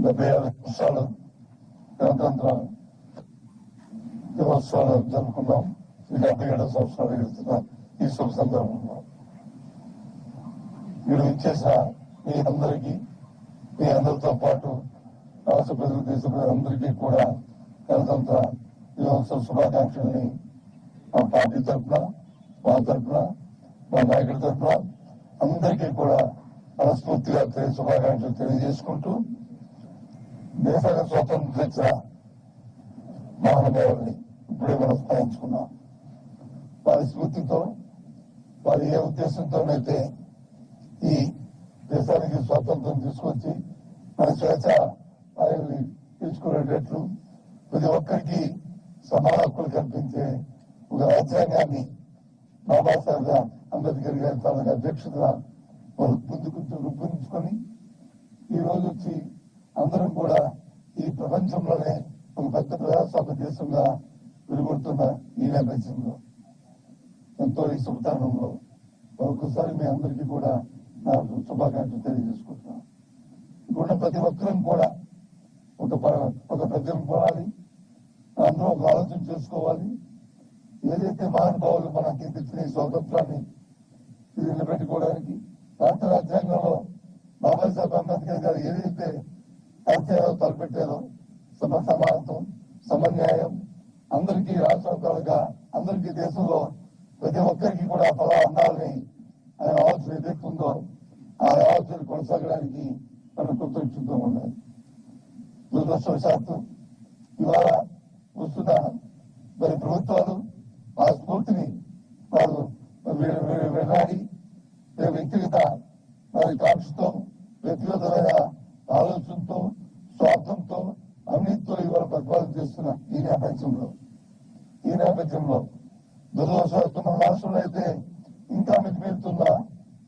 డెబ్బై ఆరు నిమిషాలు గణతంత్ర దినోత్సవాలు జరుపుకున్నాం ఈ డెబ్బై ఏడో సంవత్సరాలు ఎడుతున్న ఈ శుభ సందర్భంలో మీరు ఇచ్చేసిన మీ అందరికీ మీ అందరితో పాటు రాష్ట్ర ప్రజలు దేశ ప్రజలందరికీ కూడా గణతంత్ర దినోత్సవ శుభాకాంక్షల్ని మా పార్టీ తరఫున మా తరఫున మా నాయకుడి తరఫున అందరికీ కూడా మనస్ఫూర్తిగా తెలి- శుభాకాంక్షలు తెలియజేసుకుంటూ దేశాల స్వతంత్రం తెచ్చిన మహానుభావుల్ని ఇప్పుడే మనం స్మరించుకున్నాం వారి స్ఫూర్తితో వారి ఏ ఉద్దేశంతోనైతే ఈ దేశానికి స్వాతంత్రం తీసుకొచ్చి మన స్వేచ్ఛ వారిని తీసుకునేటట్లు ప్రతి ఒక్కరికి సమాన హక్కులు కల్పించే ఒక రాజ్యాంగాన్ని బాబాసాహెబ్ అంబేద్కర్ గారి తన అధ్యక్షత ముందుకు రూపొందించుకొని ఈ రోజు వచ్చి అందరం కూడా ఈ ప్రపంచంలోనే ఒక పెద్ద ప్రజాస్వామ్య దేశంగా వెలుగొడుతున్న ఈ నేపథ్యంలో ఎంతో ఈ శుభతరుణంలో ఒక్కసారి మీ అందరికీ కూడా నా శుభాకాంక్షలు తెలియజేసుకుంటున్నాను. ఇక్కడ ప్రతి ఒక్కరం కూడా ఒక ప- ఒక ప్రజలు పోవాలి అందరూ ఒక ఆలోచన చేసుకోవాలి. ఏదైతే మహానుభావులు మనకి తెచ్చిన ఈ స్వాతంత్రాన్ని నిలబెట్టుకోవడానికి రాష్ట్ర రాజ్యాంగంలో బాబాసాహెబ్ అంబేద్కర్ గారు ఏదైతే రాజ్యాంగం తలపెట్టారో సమ సమానత్వం సమన్యాయం అందరికీ రాష్ట్రాలుగా అందరికీ దేశంలో ప్రతి ఒక్కరికి కూడా ఫలా అందాలని ఆయన ఆలోచన ఏదైతే ఉందో ఆ ఆలోచన కొనసాగడానికి మనం కృతజ్ఞతతో ఉండాలి. దురదృష్టవశాత్తు ఇవాళ వస్తున్న మరి ప్రభుత్వాలు ఆ స్ఫూర్తిని వాళ్ళు వినాడి వ్యక్తిగత మరి కాక్షతో వ్యక్తిగతమైన ఆలోచనతో స్వార్థంతో అన్నింటితో ఇవాళ ప్రతిపాదన చేస్తున్న ఈ నేపథ్యంలో. ఈ నేపథ్యంలో దురదృష్టవశాత్తు మన రాష్ట్రంలో అయితే ఇంకా మితిమీరుతున్న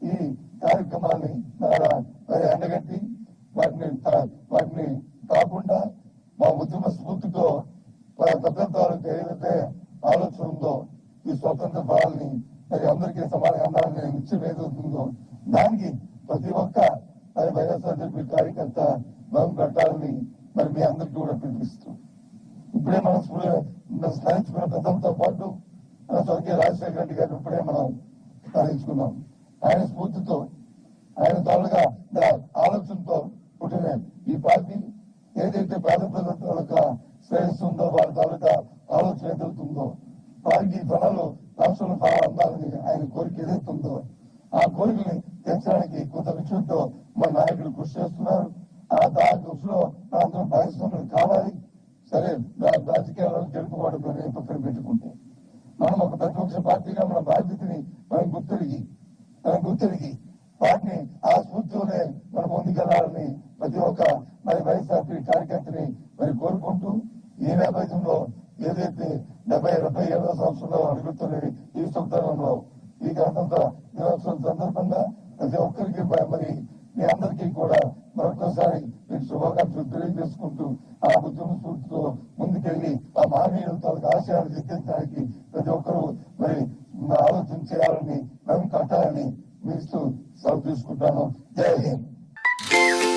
ఈ కార్యక్రమాన్ని మరి మరి ఎండగట్టి వాటిని వాటిని కాకుండా మా ఉద్యమ స్ఫూర్తితో తప్పంతాలకు ఏదైతే ఆలోచన ఉందో ఈ స్వతంత్ర ఫలాల్ని మరి అందరికీ సమానంగా అందాలని నిత్యం ఏదవుతుందో దానికి ప్రతి ఒక్క మరి వైఎస్ఆర్సీపీ కార్యకర్త మనం కట్టాలని మరి మీ అందరికీ కూడా పిలిపిస్తూ. ఇప్పుడే మనం స్మృ- మనం స్మరించుకున్న పెద్దంతో పాటు స్వర్గీయ రాజశేఖర రెడ్డి గారిని ఇప్పుడే మనం స్మరించుకున్నాం ఆయన స్ఫూర్తితో ఆయన తాలుగా ఆలోచనతో పుట్టిన ఈ పార్టీ ఏదైతే పేద ప్రజల తాలూకా శ్రేయస్సు ఉందో వారి తాలూకా ఆలోచన ఎదుగుతుందో వారికి ఈ ఫలాలు రాష్ట్రంలో ఫలాలు అందాలని ఆయన కోరిక ఏదైతే ఉందో ఆ కోరికని తీర్చడానికి కొంత విషయంతో మన నాయకులు కృషి చేస్తున్నారు ఆ దాని కృషిలో మనందరం భాగస్వాములు కావాలి సరే రాజకీయాలను రాజకీయాల్లో పక్కన పెట్టుకుంటే మనం ఒక ప్రతిపక్ష పార్టీగా మన బాధ్యతని మనం గుర్తిరిగి మనం గుర్తిరిగి వాటిని ఆ స్ఫూర్తిలోనే మనం ముందుకెళ్ళాలని ప్రతి ఒక్క మరి వైఎస్ఆర్పీ కార్యకర్తని మరి కోరుకుంటూ ఈ నేపథ్యంలో ఏదైతే డెబ్బై డెబ్బై ఏడవ సంవత్సరంలో అడుగుతున్న ఈ సంతానంలో ఈ గణతంత్ర దినోత్సవం సందర్భంగా ప్రతి ఒక్కరికి మరి- మీ అందరికీ కూడా మరొకసారి మీకు శుభాకాంక్షలు తెలియజేసుకుంటూ ఆ ఉద్యమ స్ఫూర్తితో ముందుకెళ్ళి ఆ మహనీయుల తాలూకు ఆశయాలు దిద్దించడానికి ప్రతి ఒక్కరూ మరి ఆలోచన చేయాలని మేము కట్టాలని మీరు సెలవు తీసుకుంటాను. జై హింద్.